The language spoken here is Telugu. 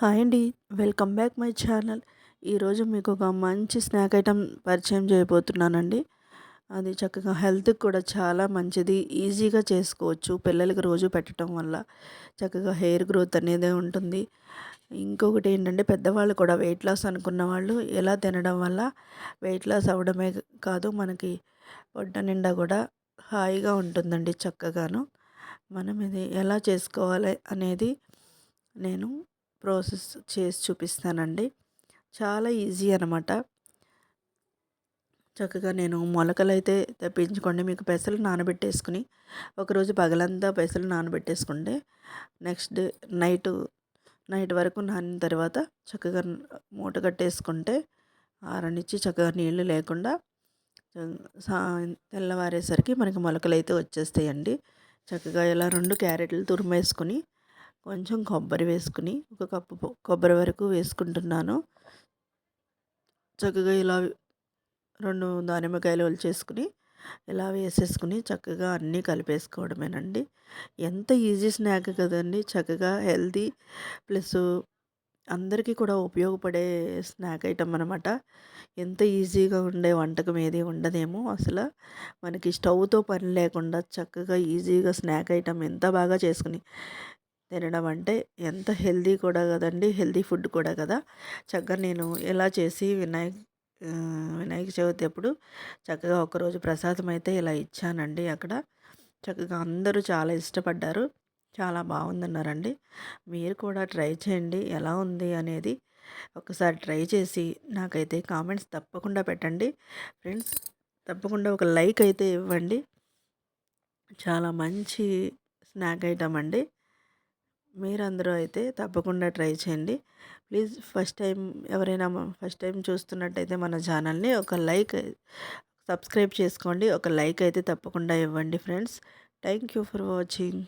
హాయ్ అండి. Welcome back my channel. ఈరోజు మీకు ఒక మంచి స్నాక్ ఐటెం పరిచయం చేయబోతున్నానండి. అది చక్కగా హెల్త్కి కూడా చాలా మంచిది. ఈజీగా చేసుకోవచ్చు. పిల్లలకి రోజు పెట్టడం వల్ల చక్కగా హెయిర్ గ్రోత్ అనేది ఉంటుంది. ఇంకొకటి ఏంటంటే పెద్దవాళ్ళు కూడా వెయిట్ లాస్ అనుకున్న వాళ్ళు ఎలా తినడం వల్ల వెయిట్ లాస్ అవ్వడమే కాదు మనకి పొట్ట నిండా కూడా హాయిగా ఉంటుందండి చక్కగాను. మనం ఇది ఎలా చేసుకోవాలి అనేది నేను ప్రాసెస్ చేసి చూపిస్తానండి. చాలా ఈజీ అనమాట. చక్కగా నేను మొలకలు అయితే తెప్పించుకోండి. మీకు పెసలు నానబెట్టేసుకుని ఒకరోజు పగలంతా పెసలు నానబెట్టేసుకుంటే నెక్స్ట్ డే నైట్ నైట్ వరకు నానిన తర్వాత చక్కగా మూట కట్టేసుకుంటే ఆరనిచ్చి చక్కగా నీళ్ళు లేకుండా తెల్లవారేసరికి మనకి మొలకలు అయితే వచ్చేస్తాయండి. చక్కగా ఇలా రెండు క్యారెట్లు తురిమేసుకుని కొంచెం కొబ్బరి వేసుకుని ఒక కప్పు కొబ్బరి వరకు వేసుకుంటున్నాను. చక్కగా ఇలా రెండు దానిమ్మకాయలు ఒలిచేసుకుని ఇలా వేసేసుకుని చక్కగా అన్నీ కలిపేసుకోవడమేనండి. ఎంత ఈజీ స్నాక్ కదండి. చక్కగా హెల్తీ ప్లస్ అందరికీ కూడా ఉపయోగపడే స్నాక్ ఐటమ్ అనమాట ఎంత ఈజీగా ఉండే వంటకం ఏది ఉండదేమో అసలు మనకి స్టవ్తో పని లేకుండా చక్కగా ఈజీగా స్నాక్ ఐటమ్ ఎంత బాగా చేసుకుని తినడం అంటే ఎంత హెల్దీ కూడా కదండి హెల్దీ ఫుడ్ కూడా కదా. చక్కగా నేను ఇలా చేసి వినాయక వినాయక చవితి అప్పుడు చక్కగా ఒకరోజు ప్రసాదం అయితే ఇలా ఇచ్చానండి అక్కడ. చక్కగా అందరూ చాలా ఇష్టపడ్డారు. చాలా బాగుందన్నారండి. మీరు కూడా ట్రై చేయండి ఎలా ఉంది అనేది ఒకసారి ట్రై చేసి నాకైతే కామెంట్స్ తప్పకుండా పెట్టండి. ఫ్రెండ్స్ తప్పకుండా ఒక లైక్ అయితే ఇవ్వండి. చాలా మంచి స్నాక్ ఐటమ్ అండి. మీరందరూ అయితే తప్పకుండా ట్రై చేయండి. ప్లీజ్ ఫస్ట్ టైం ఎవరైనా ఫస్ట్ టైం చూస్తున్నట్టయితే మన ఛానల్ని ఒక లైక్ సబ్స్క్రైబ్ చేసుకోండి. ఒక లైక్ అయితే తప్పకుండా ఇవ్వండి friends. Thank you for watching.